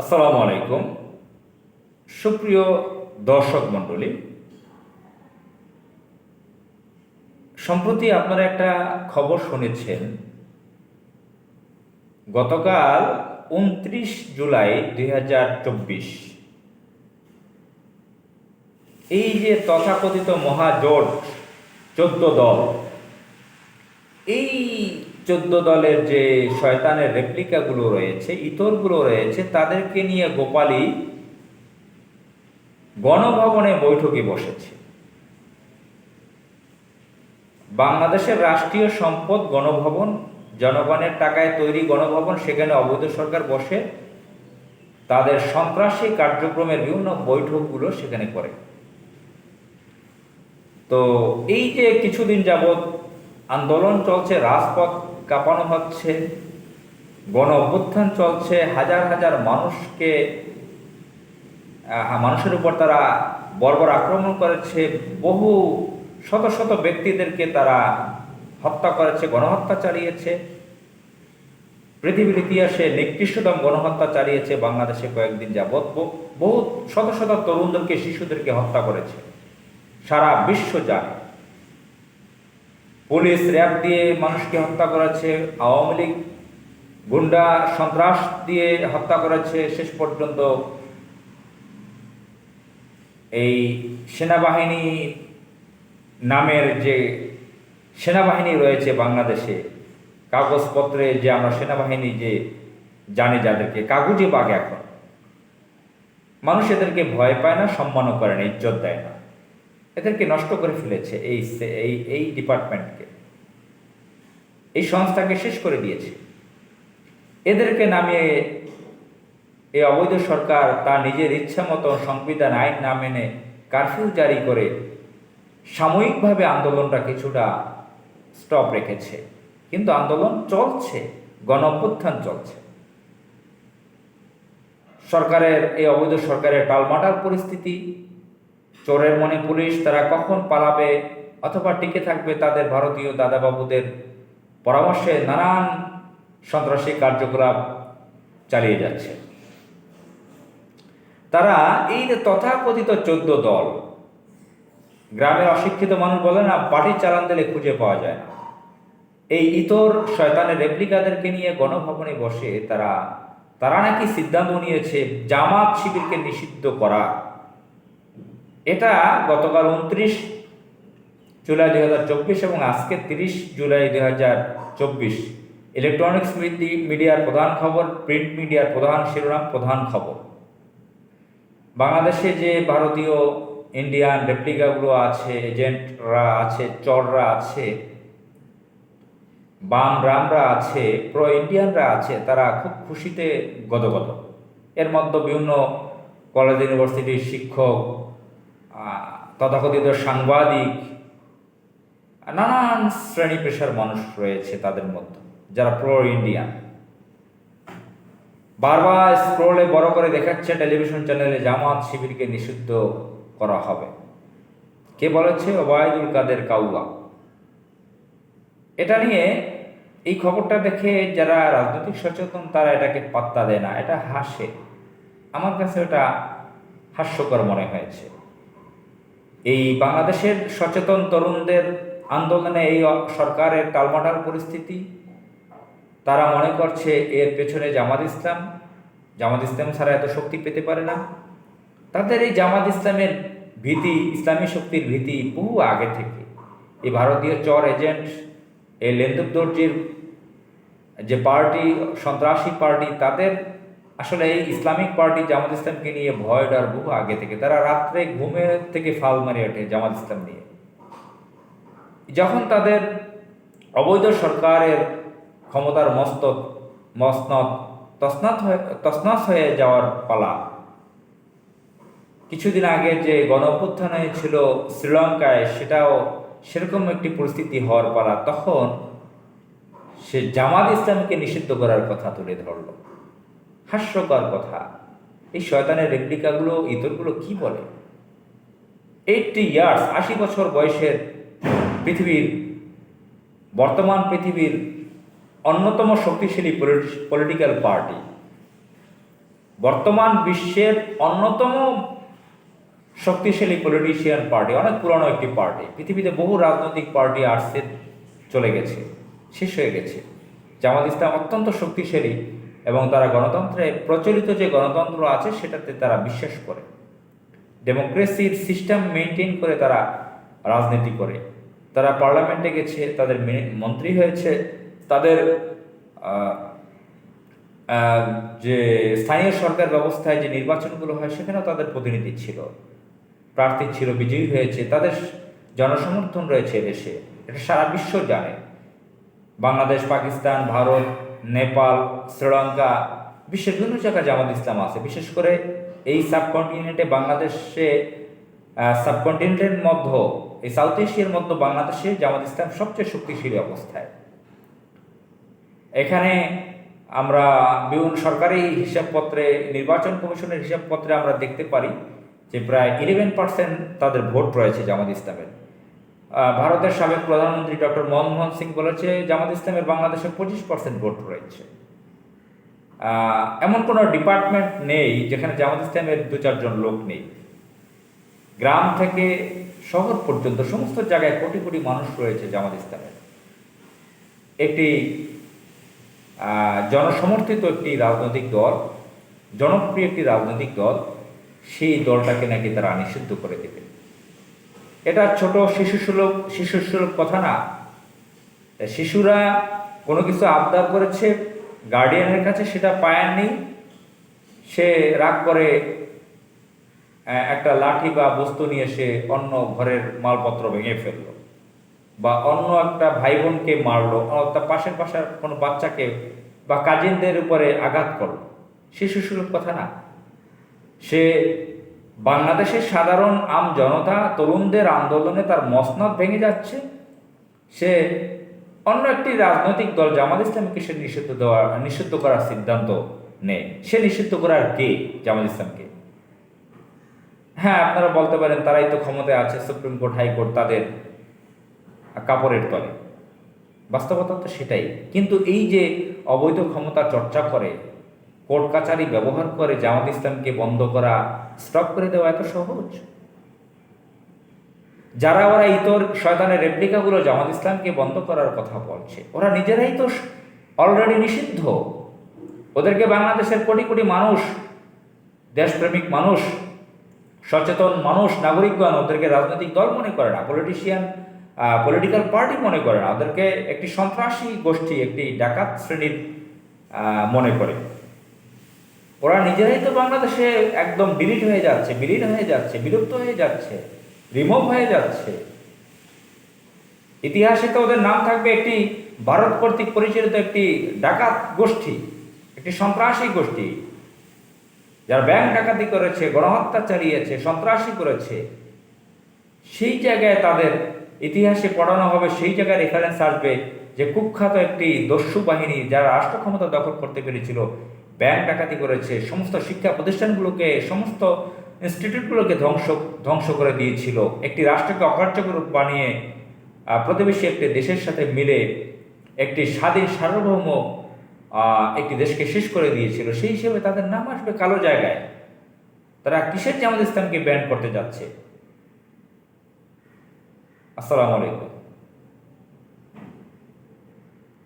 আসসালামু আলাইকুম। সুপ্রিয় দর্শক মণ্ডলী, সম্প্রতি আপনারা একটা খবর শুনেছেন। গতকাল উনত্রিশ জুলাই দুই হাজার চব্বিশ। এই যে তথাকথিত মহাজোট চোদ্দ দল, এই চোদ্দ দলের যে শয়তানের রেপ্লিকাগুলো রয়েছে, ইতরগুলো রয়েছে, তাদেরকে নিয়ে গোপালী গণভবনে বৈঠকে বসেছে। বাংলাদেশের রাষ্ট্রীয় সম্পদ গণভবন, জনগণের টাকায় তৈরি গণভবন, সেখানে অবৈধ সরকার বসে তাদের সন্ত্রাসী কার্যক্রমের বিভিন্ন বৈঠকগুলো সেখানে করে। তো এই যে কিছুদিন যাবৎ আন্দোলন চলছে, রাজপথ কাঁপানো হচ্ছে। গণ অভ্যুত্থান চলছে। হাজার হাজার মানুষকে মানুষের উপর তারা বর্বর আক্রমণ করেছে। বহু শত শত ব্যক্তিদেরকে তারা হত্যা করেছে, গণহত্যা চালিয়েছে। পৃথিবীর ইতিহাসে নিকৃষ্টতম গণহত্যা চালিয়েছে বাংলাদেশে কয়েকদিন যাবৎ। বহু শত শত তরুণদেরকে, শিশুদেরকে হত্যা করেছে। সারা বিশ্ব জানে। পুলিশ, র্যাব দিয়ে মানুষকে হত্যা করেছে, আওয়ামী লীগ গুন্ডা, সন্ত্রাস দিয়ে হত্যা করেছে, শেষ পর্যন্ত এই সেনাবাহিনী নামের যে সেনাবাহিনী রয়েছে বাংলাদেশে, কাগজপত্রে যে আমরা সেনাবাহিনী যে জানি যাদেরকে, কাগজে বাঘ এখন। মানুষ এদেরকে ভয় পায় না, সম্মানও করে না, ইজ্জত দেয় না। এদেরকে নষ্ট করে ফেলেছে এই এই এই ডিপার্টমেন্টকে। এই সংস্থাকে শেষ করে দিয়েছে। এদেরকে নামিয়ে এই অবৈধ সরকার তার নিজের ইচ্ছা মতো সংবিধান, আইন না মেনে কারফিউ জারি করে সাময়িকভাবে আন্দোলনটা কিছুটা স্টপ রেখেছে। কিন্তু আন্দোলন চলছে গণ চলছে। সরকারের, এই অবৈধ সরকারের টালমাটাল পরিস্থিতি চোরের মনে পুলিশ তারা কখন পালাবে অথবা টিকে থাকবে তাদের ভারতীয় দাদাবাবুদের পরামর্শে নানান সন্ত্রাসী কার্যকলাপ চালিয়ে যাচ্ছে। তারা এই যে তথাকথিত চোদ্দ দল, গ্রামের অশিক্ষিত মানুষ বলে না পার্টি চালান দিলে খুঁজে পাওয়া যায় এই ইতর শয়তানের রেপ্লিকাদেরকে নিয়ে গণভবনে বসে তারা তারা নাকি সিদ্ধান্ত নিয়েছে জামাত শিবিরকে নিষিদ্ধ করা। এটা গতকাল উনত্রিশ জুলাই দুই হাজার চব্বিশ এবং আজকে তিরিশ জুলাই দুই হাজার চব্বিশ ইলেকট্রনিক্স মিডিয়ার প্রধান খবর প্রিন্ট মিডিয়ার প্রধান শিরোনাম, প্রধান খবর। বাংলাদেশে যে ভারতীয় ইন্ডিয়ান রেপ্লিকাগুলো আছে এজেন্টরা আছে, চররা আছে বাম রামরা আছে প্রো ইন্ডিয়ানরা আছে, তারা খুব খুশিতে গদগদ এর মধ্যে বিভিন্ন কলেজ ইউনিভার্সিটির শিক্ষক তথাকথিত সাংবাদিক, নানান শ্রেণি পেশার মানুষ রয়েছে তাদের মধ্যে, যারা প্রো ইন্ডিয়ান বারবার স্ক্রোলে বড় করে দেখাচ্ছে টেলিভিশন চ্যানেলে জামাত শিবিরকে নিষিদ্ধ করা হবে। কে বলেছে? ওবায়দুল কাদের কাউয়া। এটা নিয়ে এই খবরটা দেখে যারা রাজনৈতিক সচেতন, তারা এটাকে পাত্তা দেয় না, এটা হাসে। আমার কাছে ওটা হাস্যকর মনে হয়েছে। এই বাংলাদেশের সচেতন তরুণদের আন্দোলনে এই সরকারের টালমাটাল পরিস্থিতি, তারা মনে করছে এর পেছনে জামাত ইসলাম জামাত ইসলাম ছাড়া এত শক্তি পেতে পারে না। তাদের এই জামাত ইসলামের ভীতি, ইসলামী শক্তির ভীতি বহু আগে থেকে। এই ভারতীয় চর এজেন্ট, এই লেন্দুক দর্জির যে পার্টি, সন্ত্রাসী পার্টি, তাদের আসলে এই ইসলামিক পার্টি জামাত ইসলামকে নিয়ে ভয় ডর বহু আগে থেকে। তারা রাত্রে ঘুমের থেকে ফাল মারে ওঠে জামাত ইসলাম নিয়ে। যখন তাদের অবৈধ সরকারের ক্ষমতার মস্ত মসনত তসনাত হয়ে হয়ে যাওয়ার পালা। কিছুদিন আগে যে গণ হয়েছিল শ্রীলঙ্কায়, সেটাও সেরকম একটি পরিস্থিতি হওয়ার পালা। তখন সে জামাত ইসলামকে নিষিদ্ধ করার কথা তুলে ধরল। হাস্যকর কথা। এই শয়তানের রেপ্লিকাগুলো, ইতরগুলো কি বলে? এইটটি ইয়ার্স, আশি বছর বয়সের পৃথিবীর, বর্তমান পৃথিবীর অন্যতম শক্তিশালী পলিটিক্যাল পার্টি। বর্তমান বিশ্বের অন্যতম শক্তিশালী পলিটিশিয়ান পার্টি, অনেক পুরনো একটি পার্টি। পৃথিবীতে বহু রাজনৈতিক পার্টি আসছে, চলে গেছে, শেষ হয়ে গেছে। জামাত ইসলাম অত্যন্ত শক্তিশালী। এবং তারা গণতন্ত্রে প্রচলিত যে গণতন্ত্র আছে, সেটাতে তারা বিশ্বাস করে। ডেমোক্রেসির সিস্টেম মেনটেন করে তারা রাজনীতি করে। তারা পার্লামেন্টে গেছে, তাদের মন্ত্রী হয়েছে, তাদের যে স্থানীয় সরকার ব্যবস্থায় যে নির্বাচনগুলো হয়, সেখানেও তাদের প্রতিনিধি ছিল। প্রার্থী ছিল, বিজয়ী হয়েছে, তাদের জনসমর্থন রয়েছে দেশে এটা সারা বিশ্ব জানে। বাংলাদেশ, পাকিস্তান, ভারত নেপাল, শ্রীলঙ্কা, বিশ্বের বিভিন্ন জায়গায় জামাত ইসলাম আছে। বিশেষ করে এই সাবকন্টিনেন্টে বাংলাদেশে সাবকন্টিনেন্টের মধ্যে, এই সাউথ এশিয়ার মধ্যে বাংলাদেশে জামাত ইসলাম সবচেয়ে শক্তিশালী অবস্থায়। এখানে আমরা বিভিন্ন সরকারি হিসাবপত্রে, নির্বাচন কমিশনের হিসাবপত্রে আমরা দেখতে পারি যে প্রায় ইলেভেন পার্সেন্ট তাদের ভোট রয়েছে জামাত ইসলামের। ভারতের সাবেক প্রধানমন্ত্রী ডক্টর মনমোহন সিং বলেছে, জামাত ইসলামের বাংলাদেশে পঁচিশ পার্সেন্ট ভোট রয়েছে। এমন কোনো ডিপার্টমেন্ট নেই যেখানে জামাত ইসলামের দু চারজন লোক নেই। গ্রাম থেকে শহর পর্যন্ত সমস্ত জায়গায় কোটি কোটি মানুষ রয়েছে জামাত ইসলামের। একটি জনসমর্থিত একটি রাজনৈতিক দল, জনপ্রিয় একটি রাজনৈতিক দল, সেই দলটাকে নাকি তারা নিষিদ্ধ করে দেবে। এটা ছোট শিশু সুলভ শিশু সুলভ কথা না। শিশুরা কোনো কিছু আবদার করেছে গার্ডিয়ানের কাছে সেটা পায়নি। সে রাগ করে একটা লাঠি বা বস্তু নিয়ে সে অন্য ঘরের মালপত্র ভেঙে ফেলল বা অন্য একটা ভাই বোনকে মারলো অর্থাৎ পাশের পাশের কোনো বাচ্চাকে বা কাজিনদের উপরে আঘাত করল। শিশু সুলভ কথা না। সে বাংলাদেশের সাধারণ আম জনতা তরুণদের আন্দোলনে তার মসনদ ভেঙে যাচ্ছে। সে অন্য একটি রাজনৈতিক দল জামাত ইসলামকে সে নিষিদ্ধ দেওয়ার নিষিদ্ধ করার সিদ্ধান্ত নেয়। সে নিষিদ্ধ করার কে জামাত ইসলামকে? হ্যাঁ আপনারা বলতে পারেন তারাই তো ক্ষমতায় আছে, সুপ্রিম কোর্ট হাইকোর্ট তাদের কাপড়ের তলে। বাস্তবতা তো সেটাই। কিন্তু এই যে অবৈধ ক্ষমতা চর্চা করে কোর্ট কাচারি ব্যবহার করে জামাত ইসলামকে বন্ধ করা স্টপ করে দেওয়া এত সহজ? যারা ওরা ইতর, শয়তানের রেপ্লিকাগুলো জামাত ইসলামকে বন্ধ করার কথা বলছে, ওরা নিজেরাই তো অলরেডি নিষিদ্ধ। ওদেরকে বাংলাদেশের কোটি কোটি মানুষ, দেশপ্রেমিক মানুষ, সচেতন মানুষ, নাগরিকগণ, ওদেরকে রাজনৈতিক দল মনে করে না পলিটিশিয়ান পলিটিক্যাল পার্টি মনে করে না, ওদেরকে একটি সন্ত্রাসী গোষ্ঠী, একটি ডাকাত শ্রেণির মনে করে। ওরা নিজেরাই তো বাংলাদেশে একদম ডিলিট হয়ে যাচ্ছে, বিলীন হয়ে যাচ্ছে, বিলুপ্ত হয়ে যাচ্ছে রিমুভ হয়ে যাচ্ছে। ইতিহাসে তো ওদের নাম থাকবে একটি ভারত কর্তৃক পরিচালিত একটি ডাকাত গোষ্ঠী, একটি সন্ত্রাসী গোষ্ঠী, যারা ব্যাংক ডাকাতি করেছে, গণহত্যা চালিয়েছে, সন্ত্রাসী করেছে। সেই জায়গায় তাদের ইতিহাসে পড়ানো হবে, সেই জায়গায় রেফারেন্স আসবে যে কুখ্যাত একটি দস্যু বাহিনী যারা রাষ্ট্র ক্ষমতা দখল করতে পেরেছিল ব্যাংক ডাকাতি করেছে, সমস্ত শিক্ষা প্রতিষ্ঠানগুলোকে, সমস্ত ইনস্টিটিউটগুলোকে ধ্বংস ধ্বংস করে দিয়েছিল। একটি রাষ্ট্রকে অকার্যকর বানিয়ে প্রতিবেশী একটি দেশের সাথে মিলে একটি স্বাধীন সার্বভৌম একটি দেশকে শেষ করে দিয়েছিল। সেই হিসেবে তাদের নাম আসবে কালো জায়গায়। তারা কিসের জামাত ইসলামকে ব্যান করতে যাচ্ছে? আসসালামু আলাইকুম।